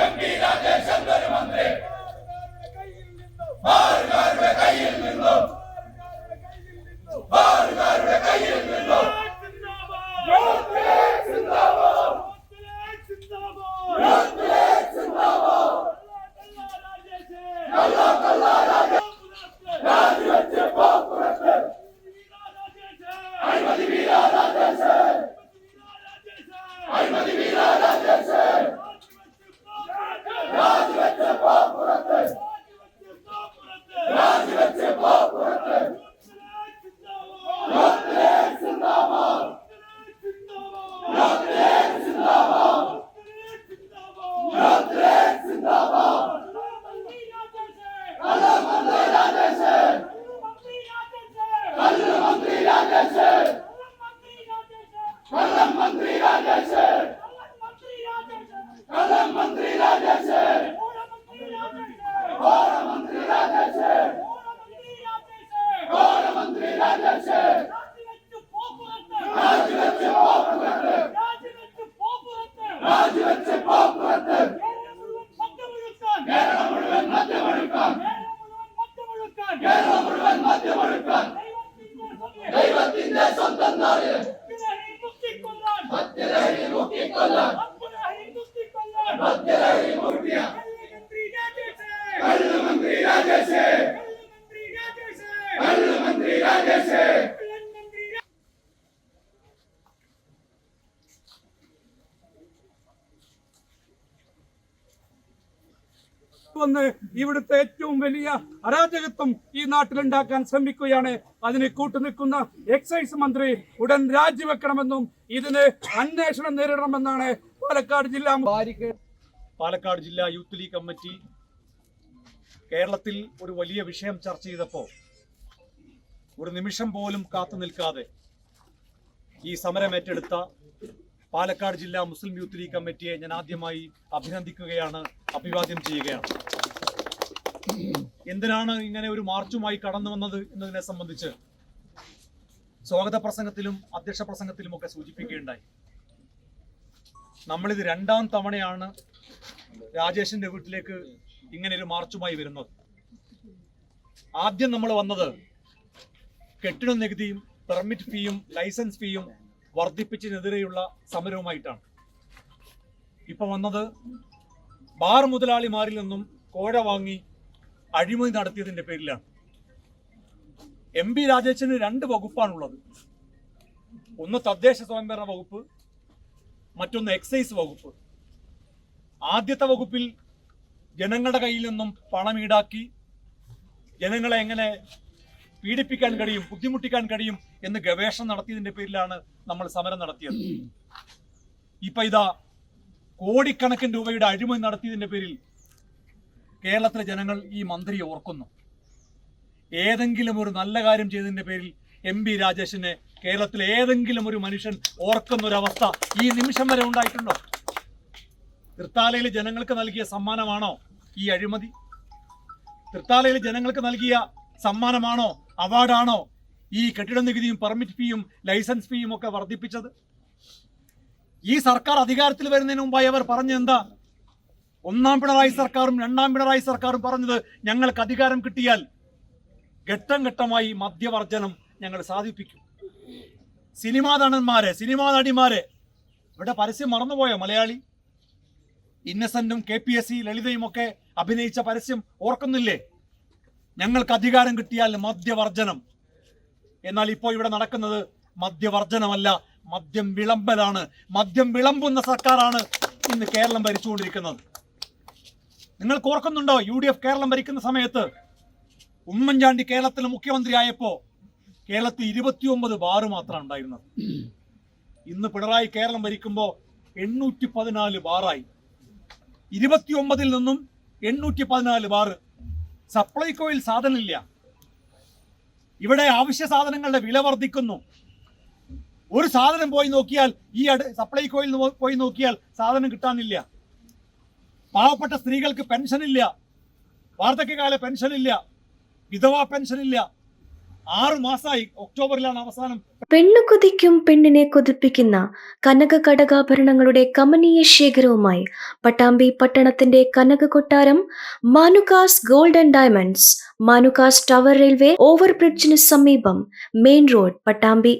M P Rajesh മന്ത്രി. ആറുകാരുടെ കയ്യിൽ നിന്നും ആറുകാരുടെ കയ്യിൽ നിന്നും രാജിവെച്ച് പോ പുറത്ത് അഴിമതി വീര രാജേഷ് അഴിമതി വീര രാജേഷ് രാജിവെച്ച് പോ പുറത്ത് രാജിവെച്ച് പോ പുറത്ത് യൂത്ത് സിന്ദാബാദ് യൂത്ത് സിന്ദാബാദ് യൂത്ത് സിന്ദാബാദ് കള്ളമന്ത്രി രാജേഷ് കള്ളമന്ത്രി രാജേഷ് കള്ളമന്ത്രി രാജേഷ് കള്ളമന്ത്രി രാജേഷ് ഘോരമന്ത്രി രാജേഷ് ഘോരമന്ത്രി രാജേഷ് രാജിവെച്ച് പോ പുറത്ത് രാജിവെച്ച് പോ പുറത്ത് കേരളം മുഴുവൻ മദ്യമൊഴുക്കാൻ കേരളം മുഴുവൻ മദ്യമൊഴുക്കാൻ ദൈവത്തിന്റെ സ്വന്തം നാട്. വന്ന് ഇവിടുത്തെ ഏറ്റവും വലിയ അരാജകത്വം ഈ നാട്ടിലുണ്ടാക്കാൻ ശ്രമിക്കുകയാണ്. അതിന് കൂട്ടുനിൽക്കുന്ന എക്സൈസ് മന്ത്രി ഉടൻ രാജിവെക്കണമെന്നും ഇതിന് അന്വേഷണം നേരിടണമെന്നാണ് പാലക്കാട് ജില്ലാ പാലക്കാട് ജില്ലാ യൂത്ത് ലീഗ് കമ്മിറ്റി കേരളത്തിൽ ഒരു വലിയ വിഷയം ചർച്ച ചെയ്തപ്പോൾ ഒരു നിമിഷം പോലും കാത്തു നിൽക്കാതെ ഈ സമരം ഏറ്റെടുത്ത പാലക്കാട് ജില്ലാ മുസ്ലിം യൂത്ത് ലീഗ് കമ്മിറ്റിയെ ഞാൻ ആദ്യമായി അഭിനന്ദിക്കുകയാണ് അഭിവാദ്യം ചെയ്യുകയാണ്. എന്തിനാണ് ഇങ്ങനെ ഒരു മാർച്ചുമായി കടന്നു വന്നത് എന്നതിനെ സംബന്ധിച്ച് സ്വാഗത പ്രസംഗത്തിലും അധ്യക്ഷ പ്രസംഗത്തിലും ഒക്കെ സൂചിപ്പിക്കുകയുണ്ടായി. നമ്മളിത് രണ്ടാം തവണയാണ് രാജേഷിന്റെ വീട്ടിലേക്ക് ഇങ്ങനെ ഒരു മാർച്ചുമായി വരുന്നത്. ആദ്യം നമ്മൾ വന്നത് കെട്ടിട നികുതിയും പെർമിറ്റ് ഫീയും ലൈസൻസ് ഫീയും വർദ്ധിപ്പിച്ചതിനെതിരെയുള്ള സമരവുമായിട്ടാണ്. ഇപ്പൊ വന്നത് ബാർ മുതലാളിമാരിൽ നിന്നും കോഴ വാങ്ങി അഴിമതി നടത്തിയതിന്റെ പേരിലാണ്. എം പി രാജേഷിന് രണ്ട് വകുപ്പാണുള്ളത്. ഒന്ന് തദ്ദേശ സ്വയംഭരണ വകുപ്പ് മറ്റൊന്ന് എക്സൈസ് വകുപ്പ്. ആദ്യത്തെ വകുപ്പിൽ ജനങ്ങളുടെ കയ്യിൽ നിന്നും പണം ഈടാക്കി ജനങ്ങളെ എങ്ങനെ പീഡിപ്പിക്കാൻ കഴിയും ബുദ്ധിമുട്ടിക്കാൻ കഴിയും എന്ന് ഗവേഷണം നടത്തിയതിന്റെ പേരിലാണ് നമ്മൾ സമരം നടത്തിയത്. ഇപ്പൊ ഇതാ കോടിക്കണക്കിന് രൂപയുടെ അഴിമതി നടത്തിയതിന്റെ പേരിൽ കേരളത്തിലെ ജനങ്ങൾ ഈ മന്ത്രിയെ ഓർക്കുന്നു. ഏതെങ്കിലും ഒരു നല്ല കാര്യം ചെയ്തതിന്റെ പേരിൽ എം പി രാജേഷിനെ കേരളത്തിലെ ഏതെങ്കിലും ഒരു മനുഷ്യൻ ഓർക്കുന്ന ഒരു അവസ്ഥ ഈ നിമിഷം വരെ ഉണ്ടായിട്ടുണ്ടോ? തൃത്താലയിൽ ജനങ്ങൾക്ക് നൽകിയ സമ്മാനമാണോ ഈ അഴിമതി? തൃത്താലയിൽ ജനങ്ങൾക്ക് നൽകിയ സമ്മാനമാണോ അവാർഡാണോ ഈ കെട്ടിട നികുതിയും പെർമിറ്റ് ഫീയും ലൈസൻസ് ഫീയും ഒക്കെ വർദ്ധിപ്പിച്ചത്? ഈ സർക്കാർ അധികാരത്തിൽ വരുന്നതിന് മുമ്പായി അവർ പറഞ്ഞ എന്താ? ഒന്നാം പിണറായി സർക്കാരും രണ്ടാം പിണറായി സർക്കാരും പറഞ്ഞത് ഞങ്ങൾക്ക് അധികാരം കിട്ടിയാൽ ഘട്ടം ഘട്ടമായി മദ്യവർജനം ഞങ്ങൾ സാധിപ്പിക്കും. സിനിമാ നടന്മാരെ സിനിമാ നടിമാരെ ഇവിടെ പരസ്യം മറന്നുപോയോ മലയാളി? ഇന്നസെന്റും കെ പി എസ് സി ലളിതയും ഒക്കെ അഭിനയിച്ച പരസ്യം ഓർക്കുന്നില്ലേ? ഞങ്ങൾക്ക് അധികാരം കിട്ടിയാൽ മദ്യവർജനം എന്നാൽ ഇപ്പോൾ ഇവിടെ നടക്കുന്നത് മദ്യവർജനമല്ല മദ്യം വിളമ്പലാണ്. മദ്യം വിളമ്പുന്ന സർക്കാരാണ് ഇന്ന് കേരളം ഭരിച്ചുകൊണ്ടിരിക്കുന്നത്. നിങ്ങൾക്ക് ഓർക്കുന്നുണ്ടോ? യു ഡി എഫ് കേരളം ഭരിക്കുന്ന സമയത്ത് ഉമ്മൻചാണ്ടി കേരളത്തിലെ മുഖ്യമന്ത്രിയായപ്പോ കേരളത്തിൽ ഇരുപത്തിയൊമ്പത് ബാറ് മാത്രമാണ് ഉണ്ടായിരുന്നത്. ഇന്ന് പിണറായി കേരളം ഭരിക്കുമ്പോൾ എണ്ണൂറ്റി പതിനാല് ബാറായി. ഇരുപത്തിയൊമ്പതിൽ നിന്നും എണ്ണൂറ്റി പതിനാല് ബാറ്. സപ്ലൈകോയിൽ സാധനമില്ല. ഇവിടെ ആവശ്യ സാധനങ്ങളുടെ വില വർദ്ധിക്കുന്നു. ഒരു സാധനം പോയി നോക്കിയാൽ ഈ അടു സപ്ലൈകോയിൽ പോയി നോക്കിയാൽ സാധനം കിട്ടാനില്ല. പാവപ്പെട്ട സ്ത്രീകൾക്ക് പെൻഷൻ ഇല്ല വാർദ്ധക്യകാല പെൻഷൻ ഇല്ല വിധവാ പെൻഷൻ ഇല്ല ആറ് മാസമായി ഒക്ടോബറിലാണ് അവസാനം. പെണ്ണു കൊതിക്കും പെണ്ണിനെ കൊതിപ്പിക്കുന്ന കനക കടകാഭരണങ്ങളുടെ കമനീയ ശേഖരവുമായി പട്ടാമ്പി പട്ടണത്തിന്റെ കനക കൊട്ടാരം Manukas gold and diamonds Manukas tower railway ഓവർബ്രിഡ്ജിന് സമീപം മെയിൻ റോഡ് പട്ടാമ്പി